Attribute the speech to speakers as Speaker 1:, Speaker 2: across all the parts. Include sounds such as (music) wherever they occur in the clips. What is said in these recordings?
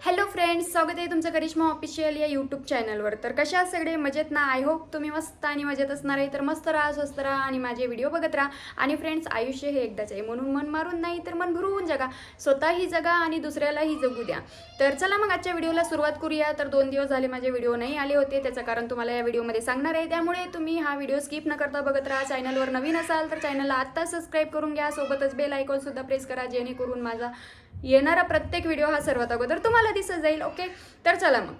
Speaker 1: Hello friends स्वागत आहे तुमचं करिश्मा ऑफिशियल या यूट्यूब चॅनलवर तर कशा सगळे? मजेत ना? आय होप तुम्ही मस्त आणि मजेत असणार आहे. तर मस्त राहा स्वस्त राहा आणि माझे व्हिडिओ बघत राहा. आणि फ्रेंड्स आयुष्य हे एकदाच आहे. म्हणून मन मारून नाही तर मन भरून जगा. स्वतःही जगा आणि दुसऱ्यालाही जगू द्या. तर चला मग आजच्या व्हिडिओला सुरुवात करूया. तर दोन दिवस झाले माझे व्हिडिओ नाही आले होते. त्याचं कारण तुम्हाला या व्हिडिओमध्ये सांगणार आहे. त्यामुळे तुम्ही हा व्हिडिओ स्किप न करता बघत राहा. चॅनलवर नवीन असाल तर चॅनलला आत्ता सबस्क्राईब करून घ्या. सोबतच बेल आयकॉन सुद्धा प्रेस करा. जेणेकरून माझा येणारा प्रत्येक व्हिडिओ हा सर्वात अगोदर तुम्हाला दिसत जाईल ओके तर चला मग.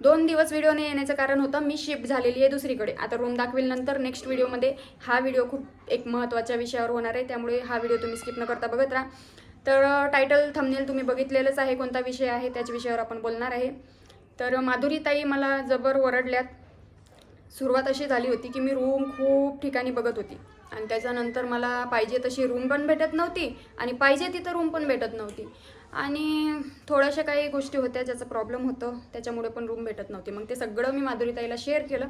Speaker 1: दोन दिवस व्हिडिओ नाही येण्याचं कारण होतं मी शिफ्ट झालेली आहे दुसरीकडे. आता रूम दाखवेल नंतर नेक्स्ट व्हिडिओमध्ये हा व्हिडिओ खूप एक महत्त्वाच्या विषयावर होणार आहे त्यामुळे हा व्हिडिओ तुम्ही स्किप न करता बघत राहा. तर टायटल थंबनेल तुम्ही बघितलेलंच आहे कोणता विषय आहे त्याच्या विषयावर आपण बोलणार आहे. तर माधुरीताई मला जबर ओरडल्यात. सुरुवात अशी झाली होती की मी रूम खूप ठिकाणी बघत होती. आणि त्याच्यानंतर मला पाहिजे तशी रूम पण भेटत नव्हती आणि पाहिजे तिथं रूम पण भेटत नव्हती. आणि थोड्याशा काही गोष्टी होत्या ज्याचं प्रॉब्लेम होतं त्याच्यामुळे पण रूम भेटत नव्हती. मग ते सगळं मी माधुरीताईला शेअर केलं.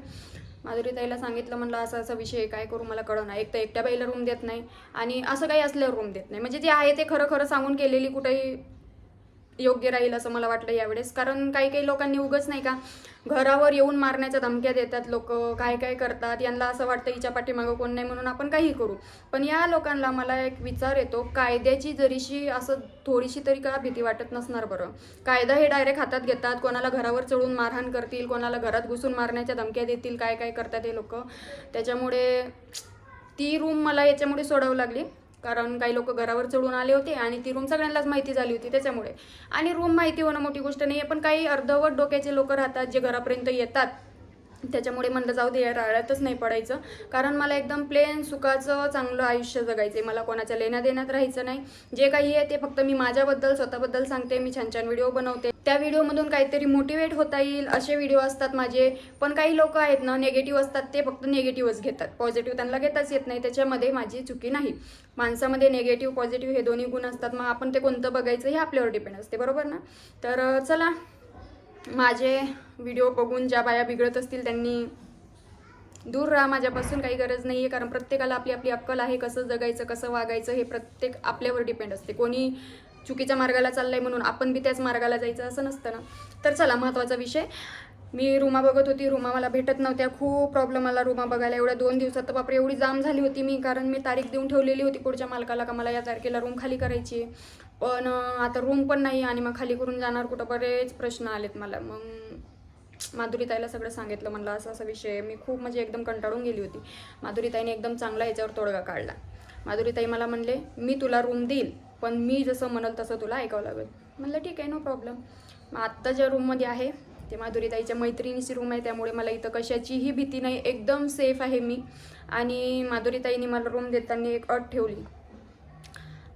Speaker 1: माधुरीताईला सांगितलं म्हणलं असं असा विषय काय करू? मला कळं एक तर एकट्या बाईला रूम देत नाही आणि असं काही असल्यावर रूम देत नाही. म्हणजे जे आहे ते खरं खरं सांगून केलेली कुठेही योग्य राहील असं मला वाटलं यावेळेस. कारण काही काही लोकांनी उगच नाही का घरावर येऊन मारण्याच्या धमक्या देतात लोक काय काय करतात यांना असं वाटतं हिच्या पाठीमागं कोण नाही म्हणून आपण काही करू. पण या लोकांना मला एक विचार येतो कायद्याची जरीशी असं थोडीशी तरी का भीती वाटत नसणार बरं? कायदा हे डायरेक्ट हातात घेतात कोणाला घरावर चढून मारहाण करतील कोणाला घरात घुसून मारण्याच्या धमक्या देतील काय काय करतात हे लोक. त्याच्यामुळे ती रूम मला याच्यामुळे सोडावं लागली. कारण काही लोक घरावर चढून आले होते आणि ती रूम सगळ्यांनाच माहिती झाली होती त्याच्यामुळे. आणि रूम माहिती होणं मोठी गोष्ट नाही आहे पण काही अर्धवट डोक्याचे लोक राहतात जे घरापर्यंत येतात. त्याच्यामुळे म्हणलं जाऊ दे या राळ्यातच नाही पडायचं. कारण मला एकदम प्लेन सुखाचं चांगलं आयुष्य जगायचं आहे मला कोणाच्या लेण्या देण्यात राहायचं नाही. जे काही आहे ते फक्त मी माझ्याबद्दल स्वतःबद्दल सांगते. मी छान छान व्हिडिओ बनवते. त्या व्हिडिओमधून काहीतरी मोटिवेट होता येईल असे व्हिडिओ असतात माझे. पण काही लोक आहेत ना नेगेटिव्ह असतात ते फक्त नेगेटिव्हच घेतात. पॉझिटिव्ह त्यांना घेताच येत नाही. त्याच्यामध्ये माझी चुकी नाही. माणसामध्ये नेगेटिव्ह पॉझिटिव्ह हे दोन्ही गुण असतात. मग आपण ते कोणतं बघायचं हे आपल्यावर डिपेंड असते. बरोबर ना? तर चला. माझे व्हिडिओ बघून ज्या बाया बिघडत असतील त्यांनी दूर राहा माझ्यापासून काही गरज नाही आहे कारण प्रत्येकाला आपली आपली अक्कल आहे कसं जगायचं कसं वागायचं हे प्रत्येक आपल्यावर डिपेंड असते. कोणी चुकीच्या मार्गाला चाललंय म्हणून आपण बी त्याच मार्गाला जायचं असं नसतं ना. तर चला महत्त्वाचा विषय. मी रुमा बघत होती. रुमा मला भेटत नव्हत्या. खूप प्रॉब्लेम आला रुमा बघायला. एवढ्या दोन दिवसात तर बापरे एवढी जाम झाली होती मी कारण मी तारीख देऊन ठेवलेली होती पुढच्या मालकाला का मला या तारखेला रूम खाली करायची आहे. पण आता रूम पण नाही आणि मग खाली करून जाणार कुठं? बरेच प्रश्न आलेत मला. मग माधुरीताईला सगळं सांगितलं म्हणलं असा असा विषय मी खूप म्हणजे एकदम कंटाळून गेली होती. माधुरीताईने एकदम चांगला याच्यावर तोडगा काढला. माधुरीताई मला म्हणले मी तुला रूम देईल पण मी जसं म्हणल तसं तुला ऐकावं लागेल. म्हणलं ठीक आहे नो प्रॉब्लेम मग आत्ता ज्या रूममध्ये आहे ते माधुरीताईच्या मैत्रिणीची रूम आहे त्यामुळे मला इथं कशाचीही भीती नाही. एकदम सेफ आहे मी. आणि माधुरीताईने मला रूम देताना एक अट ठेवली.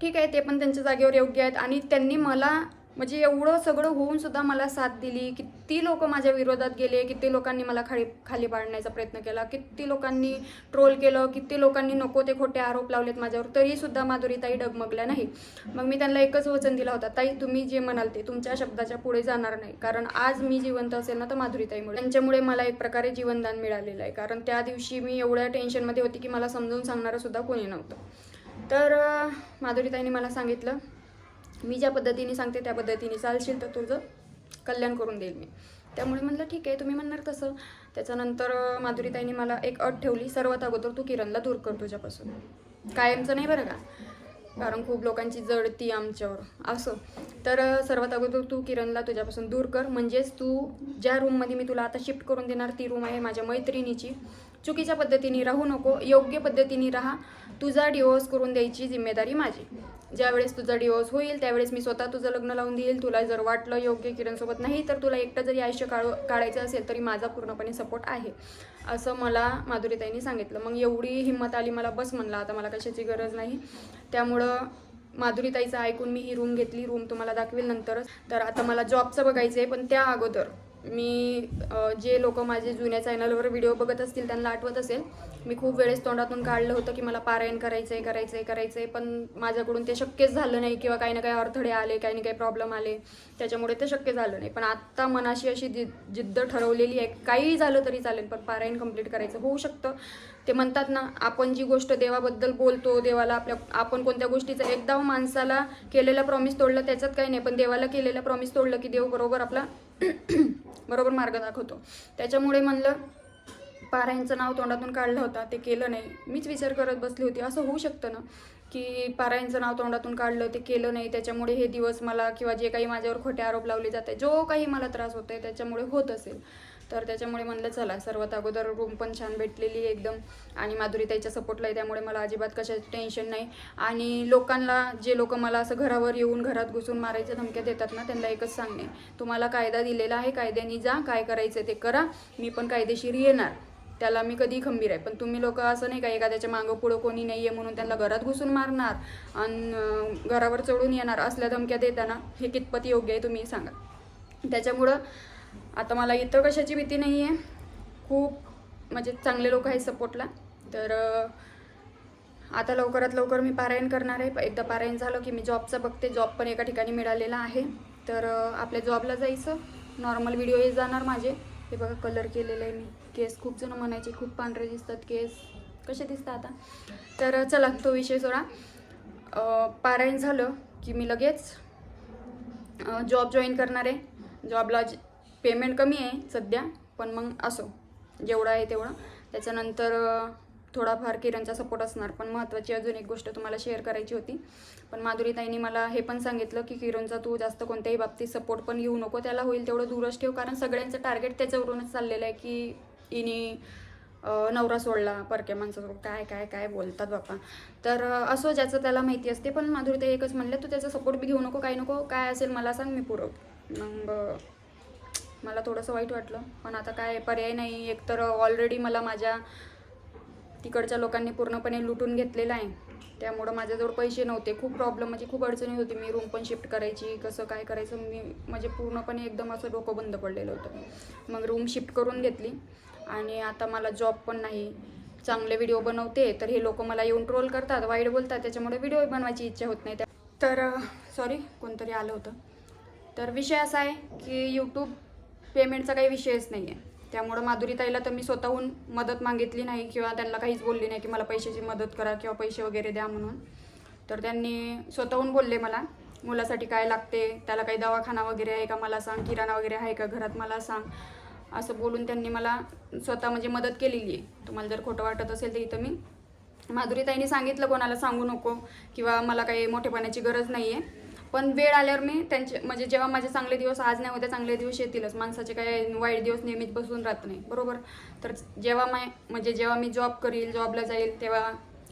Speaker 1: ठीक आहे ते पण त्यांच्या जागेवर योग्य आहेत. आणि त्यांनी मला म्हणजे एवढं सगळं होऊन सुद्धा मला साथ दिली. किती लोक माझ्या विरोधात गेले किती लोकांनी मला खाली खाली पाडण्याचा प्रयत्न केला किती लोकांनी ट्रोल केलं किती लोकांनी नको ते खोटे आरोप लावलेत माझ्यावर तरी सुद्धा माधुरीताई डगमगल्या नाही. मग मी त्यांना एकच वचन दिला होता ताई तुम्ही जे म्हणाल ते तुमच्या शब्दाच्या पुढे जाणार नाही. कारण आज मी जिवंत असेल ना तर माधुरीताईमुळे. त्यांच्यामुळे मला एक प्रकारे जीवनदान मिळालेलं आहे. कारण त्या दिवशी मी एवढ्या टेन्शनमध्ये होती की मला समजून सांगणारं सुद्धा कोणी नव्हतं. तर माधुरी ताईने मला सांगितलं मी ज्या पद्धतीने सांगते त्या पद्धतीने चालशील तर तुझं कल्याण करून देईल मी. त्यामुळे म्हटलं ठीक आहे तुम्ही म्हणणार तसं. त्याच्यानंतर माधुरीताईने मला एक अट ठेवली सर्वात अगोदर तू किरणला दूर कर तुझ्यापासून. कायमचं नाही बरं का? कारण खूप लोकांची जडती आमच्यावर. असं. तर सर्वात अगोदर तू किरणला तुझ्यापासून दूर कर. म्हणजेच तू ज्या रूममध्ये मी तुला आता शिफ्ट करून देणार ती रूम आहे माझ्या मैत्रिणीची. चुकीच्या पद्धतीने राहू नको. योग्य पद्धतीने राहा. तुझा डिवोर्स करून द्यायची जिम्मेदारी माझी. ज्यावेळेस तुझा डिवोर्स होईल त्यावेळेस मी स्वतः तुझं लग्न लावून देईल. तुला जर वाटलं योग्य किरणसोबत नाही तर तुला एकटं जरी आयुष्य काढ काढायचं असेल तरी माझा पूर्णपणे सपोर्ट आहे. असं मला माधुरीताईंनी सांगितलं. मग एवढी हिंमत आली मला बस म्हणलं आता मला कशाची गरज नाही. त्यामुळं माधुरीताईचं ऐकून मी ही रूम घेतली. रूम तुम्हाला दाखवेल नंतरच. तर आता मला जॉबचं बघायचं आहे पण त्या अगोदर मी जे लोक माझे जुन्या चॅनलवर व्हिडिओ बघत असतील त्यांना आठवत असेल मी खूप वेळेस तोंडातून काढलं होतं की मला पारायण करायचं आहे करायचं आहे करायचं आहे पण माझ्याकडून ते शक्यच झालं नाही किंवा काही ना काही अडथळे आले काही ना काही प्रॉब्लेम आले. त्याच्यामुळे ते शक्य झालं नाही. पण आत्ता मनाशी अशी जिद्द ठरवलेली आहे काहीही झालं तरी चालेल पण पारायण कंप्लीट करायचं होऊ शकतं. ते म्हणतात ना आपण जी गोष्ट देवाबद्दल बोलतो देवाला आपल्या आपण कोणत्या गोष्टीचं एकदा माणसाला केलेला प्रॉमिस तोडलं त्याच्यात काही नाही. पण देवाला केलेला प्रॉमिस तोडलं की देव बरोबर आपला (clears throat) बरोबर मार्ग दाखवतो. त्याच्यामुळे म्हणलं पारायणचं नाव तोंडातून काढलं होता. ते केलं नाही. मीच विचार करत बसली होती. असं होऊ शकतं ना? की पारायणचं नाव तोंडातून काढलं ते केलं नाही. त्याच्यामुळे हे दिवस मला किंवा जे काही माझ्यावर खोटे आरोप लावले जात आहे जो काही मला त्रास होत आहे त्याच्यामुळे होत असेल. तर त्याच्यामुळे म्हणलं चला सर्वात अगोदर रूम पण छान भेटलेली आहे एकदम. आणि माधुरीताईच्या सपोर्टला आहे त्यामुळे मला अजिबात कशाचं टेन्शन नाही. आणि लोकांना जे लोक मला असं घरावर येऊन घरात घुसून मारायच्या धमक्या देतात ना त्यांना एकच सांगणे. तुम्हाला कायदा दिलेला आहे कायद्याने जा काय करायचं ते करा. मी पण कायदेशीर येणार. त्याला मी कधी खंबीर आहे. पण तुम्ही लोक असं नाही का एखाद्याच्या मागं पुढं कोणी नाही आहे म्हणून त्यांना घरात घुसून मारणार आणि घरावर चढून येणार असल्या धमक्या देताना हे कितपत योग्य आहे तुम्ही सांगा. त्याच्यामुळं आता मला इतर कशाची भीती नाही आहे खूप म्हणजे चांगले लोक आहेत सपोर्टला. तर आता लवकरात लवकर मी पारायण करणार आहे. एकदा पारायण झालं की मी जॉबचं बघते. जॉब पण एका ठिकाणी मिळालेला आहे. तर आपल्या जॉबला जायचं. नॉर्मल व्हिडिओ हे जाणार माझे. हे बघा कलर केलेलं आहे मी. केस खूप जण म्हणायचे खूप पांढरे दिसतात केस. कसे दिसतात आता? तर चला तो विषय सोडा. पारायण झालं की मी लगेच जॉब जॉईन करणार आहे. जॉबला पेमेंट कमी आहे सध्या पण मग असो. जेवढं आहे तेवढं. त्याच्यानंतर थोडाफार किरणचा सपोर्ट असणार. पण महत्त्वाची अजून एक गोष्ट तुम्हाला शेअर करायची होती. पण माधुरीताईंनी मला हे पण सांगितलं की किरणचा तू जास्त कोणत्याही बाबतीत सपोर्ट पण घेऊ नको. त्याला होईल तेवढं दूरच ठेव. कारण सगळ्यांचं टार्गेट त्याच्यावरूनच चाललेलं आहे की इनी नवरा सोडला परक्या माणसासोबत. काय काय काय बोलतात बापा. तर असो ज्याचं त्याला माहिती असते पण माधुरी ते एकच म्हणलं तू त्याचा सपोर्ट बी घेऊ नको काही नको काय असेल मला सांग मी पुरव. मग मला थोडंसं वाईट वाटलं. पण आता काय पर्याय नाही. एकतर ऑलरेडी मला माझ्या तिकडच्या लोकांनी पूर्णपणे लुटून घेतलेलं आहे. त्यामुळं माझ्याजवळ पैसे नव्हते. खूप प्रॉब्लेम म्हणजे खूप अडचणी होती. मी रूम पण शिफ्ट करायची कसं काय करायचं मी म्हणजे पूर्णपणे एकदम असं डोकं बंद पडलेलं होतं. मग रूम शिफ्ट करून घेतली. आणि आता मला जॉब पण नाही. चांगले व्हिडिओ बनवते तर हे लोक मला येऊन ट्रोल करतात वाईट बोलतात त्याच्यामुळे व्हिडिओ बनवायची इच्छा होत नाही. तर सॉरी कोणतरी आलं होतं. तर विषय असा आहे की यूट्यूब पेमेंटचा काही विषयच नाही आहे. त्यामुळं माधुरीताईला तर मी स्वतःहून मदत मागितली नाही किंवा त्यांना काहीच बोलली नाही की मला पैशाची मदत करा किंवा पैसे वगैरे द्या म्हणून. तर त्यांनी स्वतःहून बोलले मला मुलासाठी काय लागते त्याला काही दवाखाना वगैरे आहे का मला सांग किराणा वगैरे आहे का घरात मला सांग. असं बोलून त्यांनी मला स्वतः म्हणजे मदत केलेली आहे. तुम्हाला जर खोटं वाटत असेल तर इथं मी माधुरीताईंनी सांगितलं कोणाला सांगू नको किंवा मला काही मोठेपणाची गरज नाही आहे पण वेळ आल्यावर मी त्यांचे म्हणजे जेव्हा माझे चांगले दिवस आज नाही उद्या चांगले दिवस येतीलच. माणसाचे काय वाईट दिवस नेहमीच बसून राहत नाही. बरोबर? तर जेव्हा माय म्हणजे जेव्हा मी जॉब करील जॉबला जाईल तेव्हा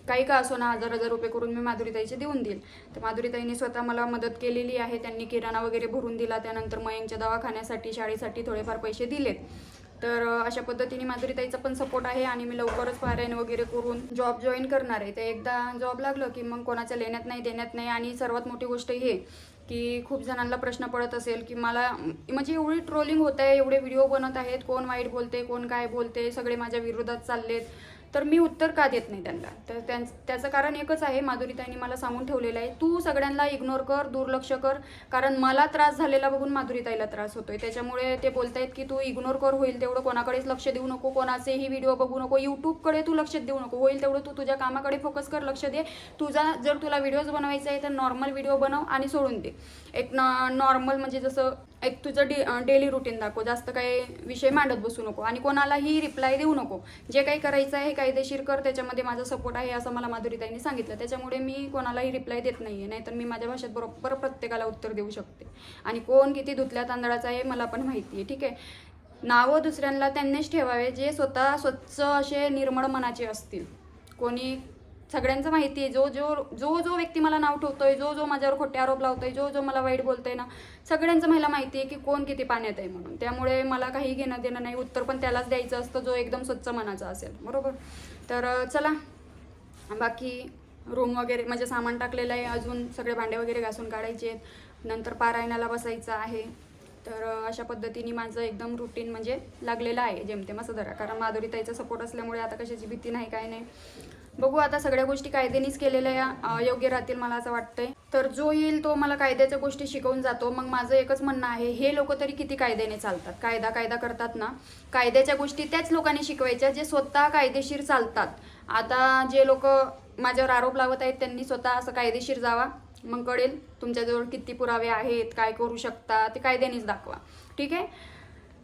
Speaker 1: काही का असो ना हजार हजार रुपये करून मी माधुरीताईचे देऊन देईल. तर माधुरीताईने स्वतः मला मदत केलेली आहे. त्यांनी किराणा वगैरे भरून दिला. त्यानंतर मयंकच्या दवाखान्यासाठी शाळेसाठी थोडेफार पैसे दिले तर अशा पद्धतीने माधुरीताईचा पण सपोर्ट आहे आणि मी लवकरच पारायण वगैरे करून जॉब जॉईन करणार आहे. ते एकदा जॉब लागलं की मग कोणाच्या लेण्यात नाही देण्यात नाही. आणि सर्वात मोठी गोष्ट हे की खूप जणांना प्रश्न पडत असेल की मला म्हणजे एवढी ट्रोलिंग होत आहे एवढे व्हिडिओ बनत आहेत. कोण वाईट बोलते कोण काय बोलते सगळे माझ्या विरोधात चाललेत. तर मी उत्तर का देत नाही त्यांना? तर त्यां त्याचं कारण एकच आहे माधुरीताईंनी मला सांगून ठेवलेलं आहे तू सगळ्यांना इग्नोर कर दुर्लक्ष कर कारण मला त्रास झालेला बघून माधुरीताईला त्रास होतोय. त्याच्यामुळे ते बोलतायत की तू इग्नोर कर होईल तेवढं कोणाकडेच लक्ष देऊ नको कोणाचेही व्हिडिओ बघू नको यूट्यूबकडे तू लक्ष देऊ नको होईल तेवढं तू तुझ्या कामाकडे फोकस कर लक्ष दे. तुझा जर तुला व्हिडिओज बनवायचे आहे तर नॉर्मल व्हिडिओ बनव आणि सोडून दे. एक नॉर्मल म्हणजे जसं एक तुझं डे डेली रुटीन दाखव. जास्त काही विषय मांडत बसू नको आणि कोणालाही रिप्लाय देऊ नको. जे काही करायचं आहे कायदेशीर कर. त्याच्यामध्ये माझा सपोर्ट आहे असं मला माधुरीताईंनी सांगितलं. त्याच्यामुळे मी कोणालाही रिप्लाय देत नाही आहे नाहीतर मी माझ्या भाषेत बरोबर प्रत्येकाला उत्तर देऊ शकते. आणि कोण किती धुतल्या तांदळाचा आहे मला पण माहिती आहे. ठीक आहे? नावं दुसऱ्यांना त्यांनीच ठेवावे. जे स्वतः स्वच्छ असे निर्मळ मनाचे असतील. कोणी सगळ्यांचं माहिती आहे. जो जो जो जो व्यक्ती मला नाव ठेवतोय जो जो माझ्यावर खोटे आरोप लावतोय जो जो मला वाईट बोलतोय ना सगळ्यांचं मला माहिती आहे की कोण किती पाण्यात आहे म्हणून. त्यामुळे मला काही घेणं देणं नाही. उत्तर पण त्यालाच द्यायचं असतं जो एकदम स्वच्छ मनाचा असेल. बरोबर? तर चला. बाकी रूम वगैरे म्हणजे सामान टाकलेलं आहे. अजून सगळे भांडे वगैरे घासून काढायचे आहेत. नंतर पारायणाला बसायचं आहे. तर अशा पद्धतीने माझं एकदम रुटीन म्हणजे लागलेलं आहे जेमतेम असं धरा. कारण माधुरीताईचा सपोर्ट असल्यामुळे आता कशाची भीती नाही काय नाही. बघू आता सगळ्या गोष्टी कायद्यानेच केलेल्या योग्य राहतील मला असं वाटतंय. तर जो येईल तो मला कायद्याच्या गोष्टी शिकवून जातो. मग माझं एकच म्हणणं आहे हे लोक तरी किती कायद्याने चालतात? कायदा कायदा करतात ना? कायद्याच्या गोष्टी त्याच लोकांनी शिकवायच्या जे स्वतः कायदेशीर चालतात. आता जे लोक माझ्यावर आरोप लावत आहेत त्यांनी स्वतः असं कायदेशीर जावा. मग कळेल तुमच्याजवळ किती पुरावे आहेत काय करू शकता ते कायद्यानेच दाखवा. ठीक आहे?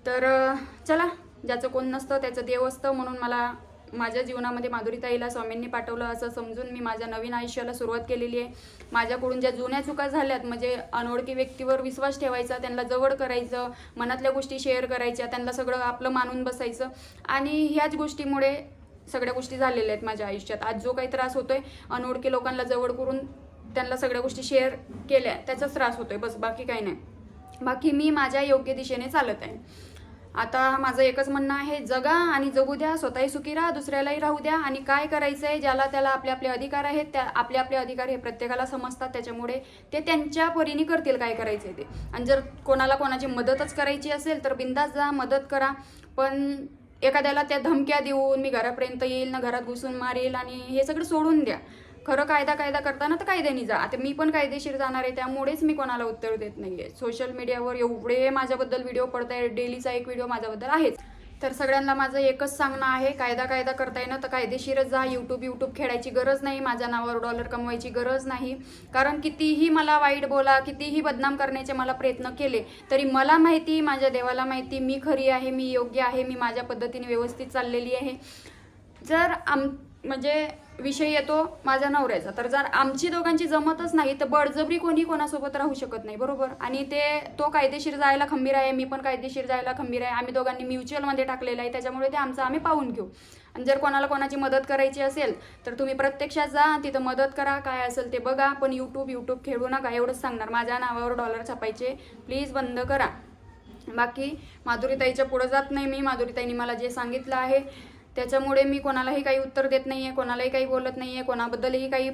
Speaker 1: तर चला ज्याचं कोण नसतं त्याचं देव असतं म्हणून मला माझ्या जीवनामध्ये माधुरीताईला स्वामींनी पाठवलं असं समजून मी माझ्या नवीन आयुष्याला सुरुवात केलेली आहे. माझ्याकडून ज्या जुन्या चुका झाल्यात म्हणजे अनोळखी व्यक्तीवर विश्वास ठेवायचा त्यांना जवळ करायचं मनातल्या गोष्टी शेअर करायच्या त्यांना सगळं आपलं मानून बसायचं आणि ह्याच गोष्टीमुळे सगळ्या गोष्टी झालेल्या आहेत माझ्या आयुष्यात. आज जो काही त्रास होतोय अनोळखी लोकांना जवळ करून त्यांना सगळ्या गोष्टी शेअर केल्या त्याचाच त्रास होतोय. बस बाकी काही नाही. बाकी मी माझ्या योग्य दिशेने चालत आहे. आता माझं एकच म्हणणं आहे जगा आणि जगू द्या स्वतःही सुखी राहा दुसऱ्यालाही राहू द्या. आणि काय करायचं आहे ज्याला त्याला आपले आपले अधिकार आहेत त्या आपले आपले अधिकार हे प्रत्येकाला समजतात. त्याच्यामुळे ते त्यांच्या परीने करतील काय करायचं ते. आणि जर कोणाला कोणाची मदतच करायची असेल तर बिंदास जा मदत करा. पण एखाद्याला त्या धमक्या देऊन मी घरापर्यंत येईल ना घरात घुसून मारेल आणि हे सगळं सोडून द्या. खरं कायदा कायदा करताना तर कायद्याने जा. आता मी पण कायदेशीर जाणार आहे त्यामुळेच मी कोणाला उत्तर देत नाही आहे सोशल मीडियावर एवढे माझ्याबद्दल व्हिडिओ पडत आहे डेलीचा एक व्हिडिओ माझ्याबद्दल आहेच. तर सगळ्यांना माझं एकच सांगणं आहे कायदा कायदा करता येणं तर कायदेशीरच जा. यूट्यूब यूट्यूब खेळायची गरज नाही माझ्या नावावर डॉलर कमवायची गरज नाही. कारण कितीही मला वाईट बोला कितीही बदनाम करण्याचे मला प्रयत्न केले तरी मला माहिती माझ्या देवाला माहिती मी खरी आहे मी योग्य आहे मी माझ्या पद्धतीने व्यवस्थित चाललेली आहे. जर आम म्हणजे विषय येतो माझ्या नवऱ्याचा. तर जर आमची दोघांची जमतच नाही तर बळजबरी कोणी कोणासोबत राहू शकत नाही बरोबर? आणि ते तो कायदेशीर जायला खंबीर आहे मी पण कायदेशीर जायला खंबीर आहे. आम्ही दोघांनी म्युच्युअलमध्ये टाकलेलं आहे त्याच्यामुळे ते आमचं आम्ही पाहून घेऊ. आणि जर कोणाला कोणाची मदत करायची असेल तर तुम्ही प्रत्यक्षात जा तिथं मदत करा काय असेल ते बघा. पण यूट्यूब यूट्यूब खेळू नका एवढंच सांगणार. माझ्या नावावर डॉलर छापायचे. प्लीज बंद करा. बाकी माधुरीताईच्या पुढं जात नाही मी. माधुरीताईने मला जे सांगितलं आहे त्याच्यामुळे मी कोणालाही काही उत्तर देत नाही आहे कोणालाही काही बोलत नाही आहे कोणाबद्दलही काही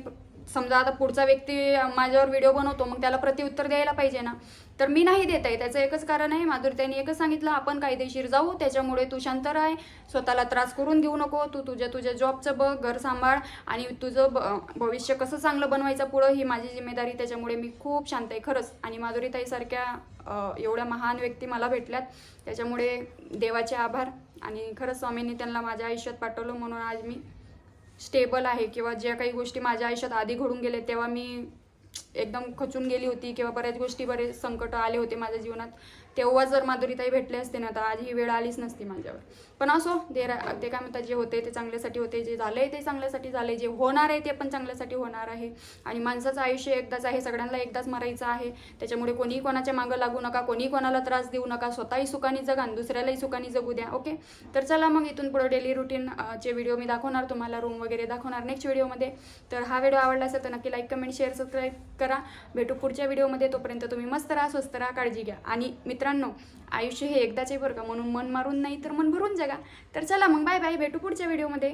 Speaker 1: समजा आता पुढचा व्यक्ती माझ्यावर व्हिडिओ बनवतो मग त्याला प्रतिउत्तर द्यायला पाहिजे ना. तर मी नाही देत आहे त्याचं एकच कारण आहे माधुरीताईने एकच सांगितलं आपण कायदेशीर जाऊ त्याच्यामुळे तू शांत राह स्वतःला त्रास करून घेऊ नको तू तुझ्या तुझ्या जॉबचं बघ घर सांभाळ आणि तुझं ब- भविष्य कसं चांगलं बनवायचं पुढं ही माझी जिम्मेदारी त्याच्यामुळे मी खूप शांत आहे खरंच. आणि माधुरीताईसारख्या एवढ्या महान व्यक्ती मला भेटल्यात त्याच्यामुळे देवाचे आभार. आणि खरंच स्वामींनी त्यांना माझ्या आयुष्यात पाठवलं म्हणून आज मी स्टेबल आहे. किंवा ज्या काही गोष्टी माझ्या आयुष्यात आधी घडून गेले तेव्हा मी एकदम खचून गेली होती किंवा बऱ्याच गोष्टी बरेच संकट आले होते माझ्या जीवनात. तेव्हा जर माधुरीताई भेटले असते ना तर आज ही वेळ आलीच नसती माझ्यावर. पण असो ते रा- ते काय म्हणतात जे होते ते चांगल्यासाठी होते जे झाले ते चांगल्यासाठी झाले जे होणार आहे ते पण चांगल्यासाठी होणार आहे. आणि माणसाचं आयुष्य एकदाच आहे सगळ्यांना एकदाच मरायचं आहे. त्याच्यामुळे कोणीही कोणाच्या मागं लागू नका कोणीही कोणाला त्रास देऊ नका स्वतःही सुखाने जगा आणि दुसऱ्यालाही सुखाने जगू द्या ओके? तर चला मग इथून पुढे डेली रुटीन चे व्हिडिओ मी दाखवणार तुम्हाला रूम वगैरे दाखवणार नेक्स्ट व्हिडिओमध्ये तर हा व्हिडिओ आवडला असेल तर नक्की लाईक कमेंट शेअर सबस्क्राईब करा. भेटू पुढच्या व्हिडिओमध्ये तोपर्यंत तुम्ही मस्त राहा स्वस्त राहा काळजी घ्या. आणि मित्र मित्रांनो आयुष्य हे एकदाच आहे बरं का म्हणून मन मारून नाही तर मन भरून जगा. तर चला मग बाय बाय भेटू पुढच्या व्हिडिओमध्ये